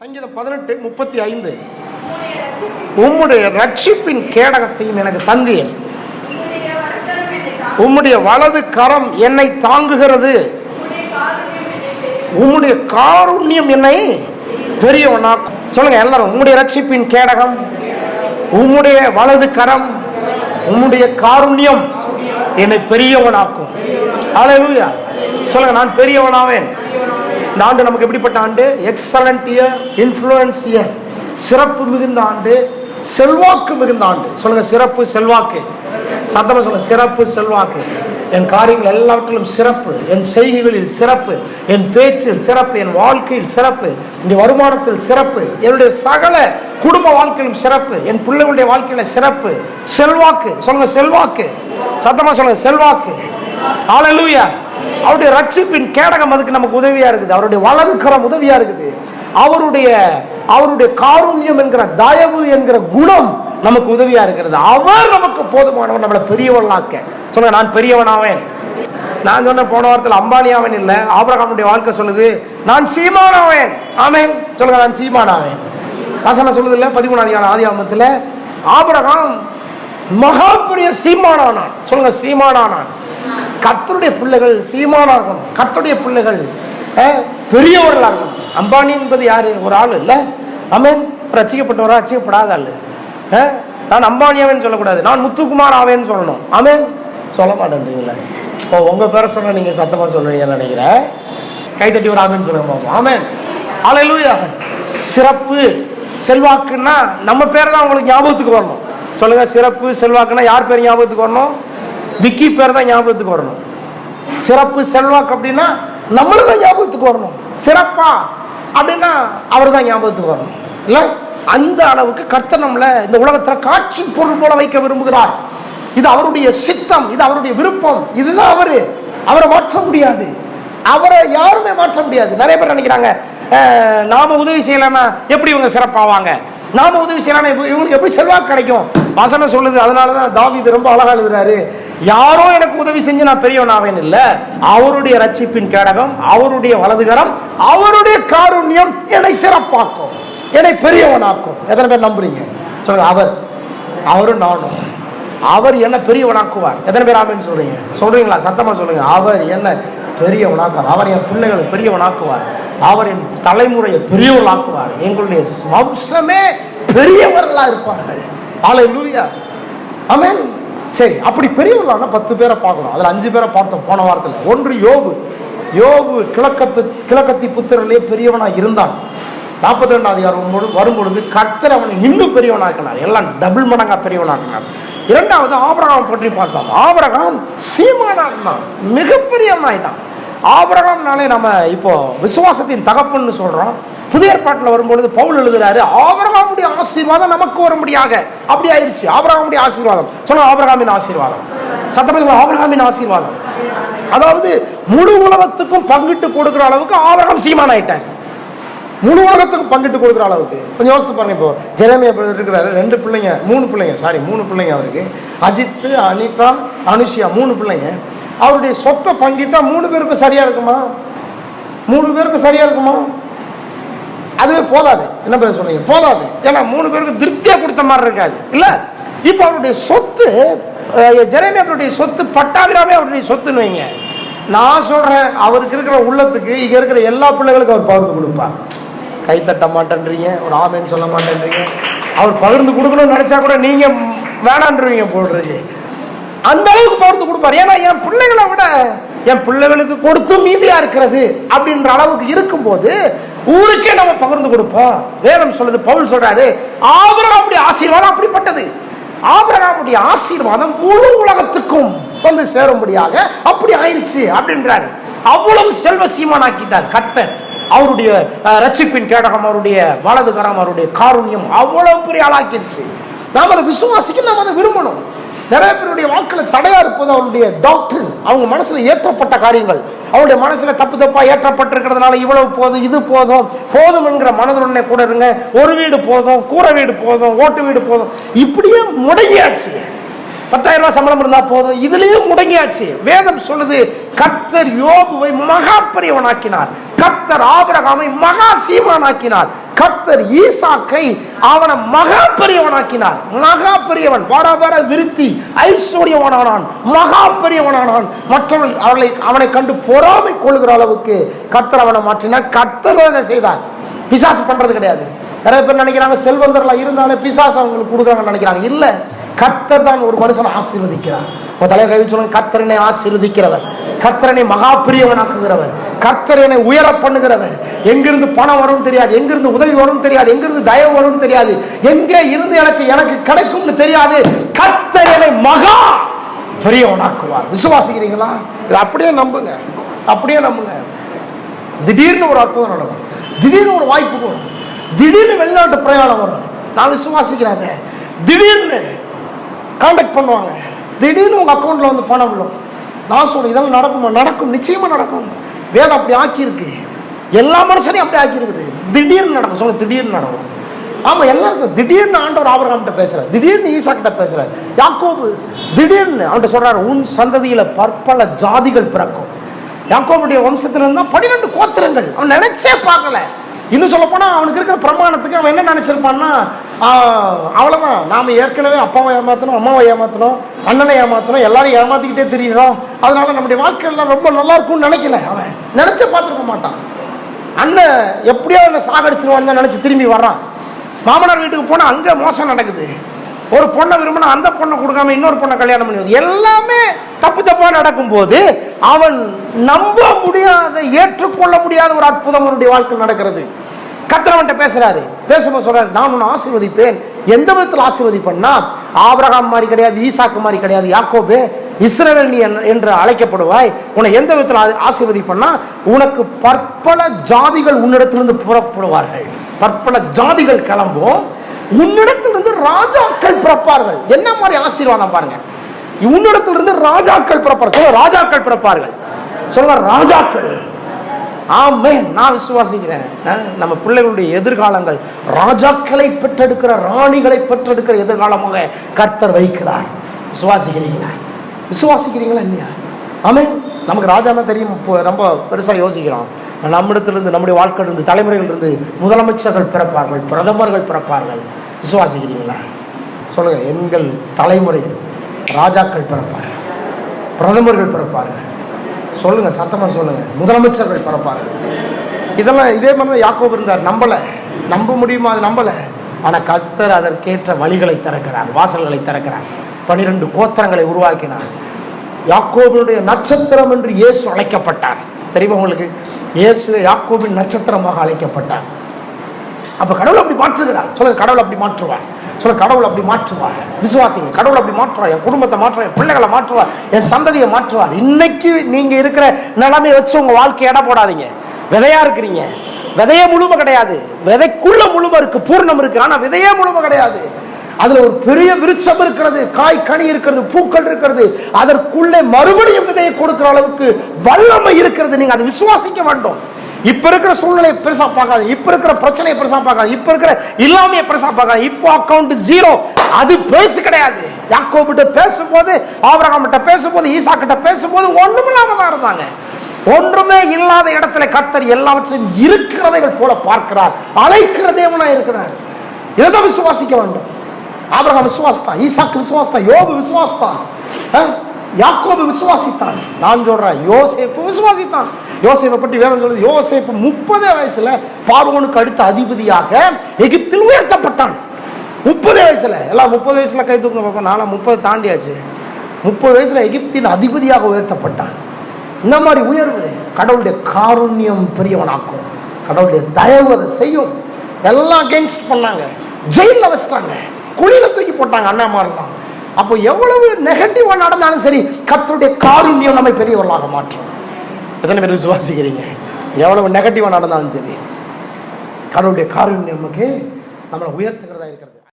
சங்கீதம் பதினெட்டு முப்பத்தி ஐந்து. உம்முடைய ரட்சிப்பின் கேடகத்தையும் எனக்கு தந்தீர். உம்முடைய வலது கரம் என்னை தாங்குகிறது. உம்முடைய காருண்யம் என்னை பெரியவனாக்கும். சொல்லுங்க எல்லாரும் உம்முடைய ரட்சிப்பின் கேடகம் உம்முடைய வலது கரம் உம்முடைய காருண்யம் என்னை பெரியவனாக்கும். ஹalleluya சொல்லுங்க நான் பெரியவனாவேன். இந்த ஆண்டு நமக்கு எப்படிப்பட்ட ஆண்டு? எக்ஸலண்ட் இயர் இன்ஃப்ளூயன்ஸ் இயர் சிறப்பு மிகுந்த ஆண்டு செல்வாக்கு மிகுந்த ஆண்டு. சொல்லுங்க சிறப்பு செல்வாக்கு. சத்தமா சொல்லுங்க சிறப்பு செல்வாக்கு. என் காரியங்கள் எல்லாவற்றிலும் சிறப்பு. என் செய்கைகளில் சிறப்பு. என் பேச்சில் சிறப்பு. என் வாழ்க்கையில் சிறப்பு. என் வருமானத்தில் சிறப்பு. என்னுடைய சகல குடும்ப வாழ்க்கையிலும் சிறப்பு. என் பிள்ளைகளுடைய வாழ்க்கையில சிறப்பு. செல்வாக்கு. சொல்லுங்க செல்வாக்கு. சத்தமா சொல்லுங்க செல்வாக்கு. ஆலலூயா அவருடைய ரட்சிப்பின் கேடகம் அதுக்கு நமக்கு உதவியா இருக்குது. அவருடைய வலது கரம் உதவியா இருக்குது. அவருடைய அவருடைய காருண்யம் என்கிற தயவு என்கிற குணம் நமக்கு உதவியா இருக்கிறது. அவர் நமக்கு போதுமானவர் நம்மளை பெரியவனாக்க சொன்ன நான் பெரியவனாவேன். நான் சொன்ன போன வாரத்தில் அம்பானியாவன் இல்லை ஆபிரகாமுடைய வாழ்க்கை சொல்லுது நான் சீமானாவேன். ஆமேன். சொல்லுங்க நான் சீமானாவேன். வசனம் சொல்லுது இல்லை பதிமூணாம் ஆதி ஆமத்தில் ஆபிரகாம் மகா பெரிய சீமானானான். சொல்லுங்க சீமானானான். கத்தருடைய பிள்ளைகள் சீமானா இருக்கணும். கத்தருடைய பிள்ளைகள் பெரியவர்களாக இருக்கணும். அம்பானி என்பது யாரு? ஒரு ஆள் இல்லை. அமேன் ரசிக்கப்பட்டவரா ரசிக்கப்படாத ஆள். நான் அம்பானியாவேன்னு சொல்லக்கூடாது. நான் முத்துக்குமார் ஆவேன்னு சொல்லணும். அமேன் சொல்ல மாட்டேன்றீங்களே. ஓ உங்கள் பேரை சொன்ன நீங்கள் சத்தமாக சொல்லுவீங்கன்னு நினைக்கிறேன். கைத்தட்டி ஒரு ஆமேன்னு சொல்லுங்க பார்ப்போம் ஆமேன். அலையிலூயா சிறப்பு செல்வாக்குன்னா நம்ம பேர் தான் உங்களுக்கு ஞாபகத்துக்கு வரணும். சொல்லுங்கள் சிறப்பு செல்வாக்குன்னா யார் பேர் ஞாபகத்துக்கு வரணும்? விக்கி பேர் தான் ஞாபகத்துக்கு வரணும். சிறப்பு செல்வாக்கு அப்படின்னா நம்மளும் தான் ஞாபகத்துக்கு வரணும். சிறப்பா அப்படின்னா அவர் தான் ஞாபகத்துக்கு வரணும். இல்லை? அந்த அளவுக்கு கர்த்தர் நம்மளை இந்த உலகத்தில் காட்சி பொருள் போல வைக்க விரும்புகிறார். இது அவருடைய சித்தம் இது அவருடைய விருப்பம் இதுதான் அவர். அவரை மாற்ற முடியாது. அவரை யாருமே மாற்ற முடியாது. நிறைய பேர் நினைக்கிறாங்க நாம உதவி செய்யலைன்னா எப்படி இவங்க சிறப்பாவாங்க? நாம உதவி செய்யலாம் இவங்களுக்கு எப்படி செல்வாக்கு கிடைக்கும்? வசனம் சொல்லுது அதனால தான் தாவீது ரொம்ப அழகா எழுதுறாரு. யாரோ எனக்கு உதவி செஞ்சு நான் பெரியவனாவேன் இல்ல. அவருடைய ரட்சிப்பின் கேடகம் அவருடைய வலதுகரம் அவருடைய காருண்யம் என்னை சிறப்பாக்கும். என்னை பெரியவனாக்கும். எத்தனை பேர் நம்புறீங்க? சொல்லுங்க அவர். அவரும் நானும். அவர் என்ன பெரியவனாக்குவார். எத்தனை பேர் ஆமேன்னு சொல்றீங்க? சொல்றீங்களா? சத்தமா சொல்லுங்க. அவர் என்ன பெரியவனாக்குவார். அவர் என் பிள்ளைகளை பெரியவனாக்குவார். அவர் என் தலைமுறையை பெரியவர்களாக்குவார். எங்களுடைய வம்சமே பெரியவர்களா இருப்பார்கள். ஆலை லூயா ஆமென் சரி அப்படி பெரியவர்களான பத்து பேரை பார்க்கணும். அதில் அஞ்சு பேரை பார்த்தோம் போன வாரத்தில். ஒன்று யோபு. யோபு கிழக்கத்து கிழக்கத்தி புத்திரர்களே பெரியவனா இருந்தான். நாற்பத்தி ரெண்டாவது அதிகாரம் வரும்பொழுது கர்த்தர் அவனை இன்னும் பெரியவனாக்கினார். எல்லாம் டபுள் மடங்கா பெரியவனாக்கினார். இரண்டாவது ஆபிரகாம் பற்றி பார்த்தோம் ஆபிரகாம் சீமானாக்கினான் மிகப்பெரியவனாயிட்டான் ஆபரகம்னாலே நம்ம இப்போ விசுவாசத்தின் தகப்புன்னு சொல்றோம். புதிய ஏற்பாட்டில் வரும்பொழுது பவுல் எழுதுறாரு ஆபரகாமுடைய ஆசீர்வாதம் நமக்கு வரும்படியாக. அப்படி ஆயிருச்சு. ஆபரகாமுடைய ஆசீர்வாதம். சொல்லுங்க ஆபரகாமின் ஆசீர்வாதம். சத்தப்பதி ஆபரகாமின் ஆசீர்வாதம். அதாவது முழு உலகத்துக்கும் பங்கிட்டு கொடுக்குற அளவுக்கு ஆபரகம் சீமான் ஆயிட்டார். முழு உலகத்துக்கும் பங்கிட்டு கொடுக்குற அளவுக்கு. கொஞ்சம் யோசித்து பாருங்க இப்போ. ஜெரமியா இருக்கிறாரு. ரெண்டு பிள்ளைங்க மூணு பிள்ளைங்க சாரி மூணு பிள்ளைங்க அவருக்கு. அஜித் அனிதா அனுஷியா மூணு பிள்ளைங்க. அவருடைய சொத்தை பங்கிட்டா மூணு பேருக்கும் சரியா இருக்குமா? மூணு பேருக்கும் சரியா இருக்குமா? அதுவே போதாது. என்ன பேர் சொல்றீங்க? போதாது. ஏன்னா மூணு பேருக்கு திருப்தியா கொடுத்த மாதிரி இருக்காது. இல்ல? இப்போ அவருடைய சொத்து ஜெரேமி அவருடைய சொத்து பட்டாபிராமே அவருடைய சொத்துன்னு வைங்க. நான் சொல்றேன் அவருக்கு இருக்கிற உள்ளத்துக்கு இங்க இருக்கிற எல்லா பிள்ளைகளுக்கும் அவர் பகிர்ந்து கொடுப்பார். கை தட்ட மாட்டேன்றீங்க ஒரு ஆமைன்னு சொல்ல மாட்டேன்றீங்க. அவர் பகிர்ந்து கொடுக்கணும்னு நினைச்சா கூட நீங்க வேணான்றீங்க போடுறீங்க அந்த அளவுக்கு பகிர்ந்து கொடுப்பார். ஏன்னா என் பிள்ளைகளை விட என் பிள்ளைகளுக்கு கொடுத்தும் மீதியா இருக்கிறது அப்படின்ற அளவுக்கு இருக்கும்போது ஊருக்கே நம்ம பகிர்ந்து கொடுப்போம். வேதம் சொல்லுது பவுல் சொல்றாரு ஆபிரகாமுடைய ஆசீர்வாதம் அப்படிப்பட்டது. ஆபிரகாமுடைய ஆசீர்வாதம் முழு உலகத்துக்கும் வந்து சேரும்படியாக அப்படி ஆயிடுச்சு அப்படின்றாரு. அவ்வளவு செல்வ சீமானாக்கிட்டார் கர்த்தர். அவருடைய ரட்சிப்பின் கேடகம் அவருடைய வலதுகரம் அவருடைய காருண்யம் அவ்வளவு பெரிய ஆளாக்கிருச்சு நாம் அதை விசுவாசிக்க நாம் அதை விரும்பணும். நிறைய பேருடைய வாழ்க்கையில் தடையா இருப்பது அவருடைய டாக்டர் அவங்க மனசுல ஏற்றப்பட்ட காரியங்கள். அவருடைய மனசுல தப்பு தப்பா ஏற்றப்பட்டிருக்கிறதுனால இவ்வளவு போதும் இது போதும் போதும் என்கிற மனதுடனே கூட இருங்க. ஒரு வீடு போதும் கூரை வீடு போதும் ஓட்டு வீடு போதும். இப்படியே முடங்கியாச்சு. பத்தாயிரம் ரூபாய் சம்பளம் இருந்தா போதும். இதுலயும் முடங்கியாச்சு. வேதம் சொல்லுது கர்த்தர் யோபுவை மகா பெரியவனாக்கினார் கர்த்தர் ஆபரகாமை மகா சீமானாக்கினார் கர்த்தர் ஈசாக்கை அவனை மகா பெரியவனாக்கினார் மகா பெரியவன் வர வர விருத்தி ஐஸ்வர்யவனானான் மகா பெரியவனானான் மற்றவர்கள் அவர்களை அவனை கண்டு பொறாமை கொள்கிற அளவுக்கு கர்த்தர் அவனை மாற்றினார். கர்த்தர் அதை செய்தார். பிசாசு பண்றது கிடையாது. நிறைய பேர் நினைக்கிறாங்க செல்வந்தர்களா இருந்தாலே பிசாசு அவங்களுக்கு கொடுக்குறாங்கன்னு நினைக்கிறாங்க. இல்ல. கர்த்தர் தான் ஒரு மனுஷனை ஆசீர்வதிக்கிறார். ஒரு தலைவர் கவி சொல்லுங்க கர்த்தரனை ஆசீர்வதிக்கிறவர். கர்த்தரனை மகா பிரியவனாக்குகிறவர். கர்த்தரனை உயர பண்ணுகிறவர். எங்கிருந்து பணம் வரும் தெரியாது எங்கிருந்து உதவி வரும் தெரியாது எங்கிருந்து தயவு வரும் தெரியாது. எங்கே இருந்து எனக்கு எனக்கு கிடைக்கும்னு தெரியாது. கர்த்தரனை மகா பெரியவனாக்குவார். விசுவாசிக்கிறீங்களா? இது அப்படியே நம்புங்க. அப்படியே நம்புங்க. திடீர்னு ஒரு அற்புதம் நடக்கும். திடீர்னு ஒரு வாய்ப்பு வரும். திடீர்னு வெளிநாட்டு பிரயாணம் வரும். நான் விசுவாசிக்கிறேன் திடீர்னு காண்டாக்ட் பண்ணுவாங்க. திடீர்னு உங்கள் அக்கௌண்ட்டில் வந்து பணம் விழும். நான் சொல்லு இதெல்லாம் நடக்குமா? நடக்கும் நிச்சயமாக நடக்கும். வேதம் அப்படி ஆக்கியிருக்கு. எல்லா மனுஷனையும் அப்படி ஆக்கியிருக்குது. திடீர்னு நடக்கும். சொல்ல திடீர்னு நடக்கும். ஆமாம் எல்லாருக்கும் திடீர்னு ஆண்டவர் ஆபரகாம்கிட்ட பேசுகிறார் திடீர்னு ஈசாக்கிட்ட பேசுகிறார் யாக்கோபு திடீர்னு அவன்கிட்ட சொல்கிறார் உன் சந்ததியில் பற்பல ஜாதிகள் பிறக்கும். யாக்கோபுடைய வம்சத்தில் இருந்தால் பன்னிரெண்டு கோத்திரங்கள். அவன் நினைச்சே பார்க்கல. இன்னும் சொல்ல போனால் அவனுக்கு இருக்கிற பிரமாணத்துக்கு அவன் என்ன நினச்சிருப்பான்னா அவ்வளோதான் நாம் நாம ஏற்கனவே அப்பாவை ஏமாற்றணும் அம்மாவை ஏமாற்றணும் அண்ணனை ஏமாற்றணும் எல்லாரும் ஏமாத்திக்கிட்டே தெரியணும் அதனால நம்முடைய வாழ்க்கையெல்லாம் ரொம்ப நல்லா இருக்கும்னு நினைக்கல அவன். நினைச்சே பார்த்துருக்க மாட்டான். அண்ணன் எப்படியோ என்ன சாகடிச்சிருவான்னு நினச்சி திரும்பி வர்றான். மாமனார் வீட்டுக்கு போனால் அங்கே மோசம் நடக்குது. ஒரு பொண்ணை விரும்பினா அந்த பொண்ணை கொடுக்காம இன்னொரு பொண்ணை கல்யாணம் பண்ணி எல்லாமே தப்பு தப்பாக நடக்கும்போது அவன் நம்ப முடியாத ஏற்றுக்கொள்ள முடியாத ஒரு அற்புதம் அவனுடைய வாழ்க்கை நடக்கிறது. கத்திரவன்ட்ட பேசுறாரு. பேசும்போது சொல்றாரு நான் உன்னை ஆசீர்வதிப்பேன். எந்த விதத்தில் ஆசீர்வதிப்பேன்னா ஆபிரகாம் மாதிரி கிடையாது ஈசாக்கு மாதிரி கிடையாது யாக்கோபு. இஸ்ரவேணி நீ என்று அழைக்கப்படுவாய். உன்னை எந்த விதத்தில் ஆ- ஆசீர்வதிப்பேன்னா உனக்கு பற்பல ஜாதிகள் உன்னிடத்திலிருந்து புறப்படுவார்கள். பற்பல ஜாதிகள் கிளம்பும். உன்னிடத்திலிருந்து ராஜாக்கள் பிறப்பார்கள். என்ன மாதிரி ஆசீர்வாதம் பாருங்க. உன்னிடத்திலிருந்து ராஜாக்கள் பிறப்பார்கள். சொல்லுங்க, ராஜாக்கள் பிறப்பார்கள். சொல்லுங்க ராஜாக்கள். ஆமே நான் விசுவாசிக்கிறேன். நம்ம பிள்ளைகளுடைய எதிர்காலங்கள் ராஜாக்களை பெற்றெடுக்கிற ராணிகளை பெற்றெடுக்கிற எதிர்காலமாக கர்த்தர் வைக்கிறார். விசுவாசிக்கிறீங்களா? விசுவாசிக்கிறீங்களா இல்லையா? ஆமே நமக்கு ராஜானா தெரியும். இப்போ ரொம்ப பெருசாக யோசிக்கிறோம். நம்மிடத்திலிருந்து நம்முடைய வாழ்க்கையிலிருந்து தலைமுறைகளிலிருந்து முதலமைச்சர்கள் பிறப்பார்கள் பிரதமர்கள் பிறப்பார்கள். விசுவாசிக்கிறீங்களா? சொல்லுங்கள் எங்கள் தலைமுறையில் ராஜாக்கள் பிறப்பார்கள் பிரதமர்கள் பிறப்பார்கள். சொல்லுங்க சத்தமாக சொல்லுங்க. முதலமைச்சர்கள் பிறப்பார் இதெல்லாம் இதே மாதிரி தான் யாக்கோப் இருந்தார். நம்பல. நம்ப முடியுமா? அது நம்பல. ஆனால் கத்தர் அதற்கேற்ற வழிகளை திறக்கிறார் வாசல்களை திறக்கிறார். பனிரெண்டு கோத்திரங்களை உருவாக்கினார். யாக்கோபினுடைய நட்சத்திரம் என்று இயேசு அழைக்கப்பட்டார். தெரியுமா உங்களுக்கு? இயேசு யாக்கோபின் நட்சத்திரமாக அழைக்கப்பட்டார். அப்ப கடவுள் அப்படி மாற்றுகிறார். சொல்லுங்க கடவுள் அப்படி மாற்றுவார். சொல்ல கடவுள் அப்படி மாற்றுவார். விசுவாசிங்க கடவுள் அப்படி மாற்றுவார். என் குடும்பத்தை மாற்றுவார் என் பிள்ளைகளை மாற்றுவார் என் சந்ததியை மாற்றுவார். இன்னைக்கு நீங்க இருக்கிற நிலைமையை வச்சு உங்க வாழ்க்கை இட போடாதீங்க. விதையா இருக்கிறீங்க. விதைய முழுமை கிடையாது. விதைக்குள்ள முழுமை இருக்கு பூர்ணம் இருக்கு. ஆனா விதையே முழுமை கிடையாது. அதுல ஒரு பெரிய விருட்சம் இருக்கிறது காய் கனி இருக்கிறது பூக்கள் இருக்கிறது. அதற்குள்ளே மறுபடியும் விதையை கொடுக்கிற அளவுக்கு வல்லமை இருக்கிறது. நீங்க அதை விசுவாசிக்க வேண்டும். இப்ப இருக்கிற சூழ்நிலையை பெருசா பார்க்காது இப்ப இருக்கிற பிரச்சனையை பெருசா பார்க்காது இப்ப இருக்கிற இல்லாமையை பெருசா பார்க்காது. இப்போ அக்கவுண்ட் ஜீரோ அது பெருசு கிடையாது. யாக்கோபிட்ட பேசும்போது ஆபரகாம் கிட்ட பேசும்போது ஈசா கிட்ட பேசும்போது ஒண்ணுமில்லாம தான் இருந்தாங்க. ஒன்றுமே இல்லாத இடத்துல கர்த்தர் எல்லாவற்றையும் இருக்கிறவைகள் போல பார்க்கிறார். அழைக்கிற தேவனா இருக்கிறார். இதைதான் விசுவாசிக்க வேண்டும்? ஆபிரகாம் விசுவாசித்தான் ஈசாக்கு விசுவாசித்தான் யோபு விசுவாசித்தான். அஹ், யாக்கோபு விசுவாசித்தான். நான் சொல்றேன் யோசேப்பு விசுவாசித்தான். யோசேப்பை பற்றி வேதம் சொல்றது யோசேப்பு முப்பதே வயசுல பார்வோனுக்கு அடுத்த அதிபதியாக எகிப்தில் உயர்த்தப்பட்டான். முப்பது வயசுல எல்லாம் முப்பது வயசுல கை தூக்க பார்ப்போம் நானும் முப்பது தாண்டியாச்சு. முப்பது வயசுல எகிப்தின் அதிபதியாக உயர்த்தப்பட்டான். இந்த மாதிரி உயர்வு கடவுளுடைய காருண்யம் பெரியவனாக்கும். கடவுளுடைய தயவு அதை செய்யும். எல்லாம் அகேன்ஸ்ட் பண்ணாங்க. ஜெயிலில் வச்சிட்டாங்க. குழியில தூக்கி போட்டாங்க அண்ணாமாரெல்லாம். அப்போ எவ்வளவு நெகட்டிவாக நடந்தாலும் சரி கத்தருடைய காருண்யம் நம்மை பெரியவர்களாக மாற்றும். எத்தனை பேர் விசுவாசிக்கிறீங்க? எவ்வளவு நெகட்டிவாக நடந்தாலும் சரி கடவுளுடைய காருண்யம் நமக்கு நம்மளை உயர்த்துகிறதா இருக்கிறது.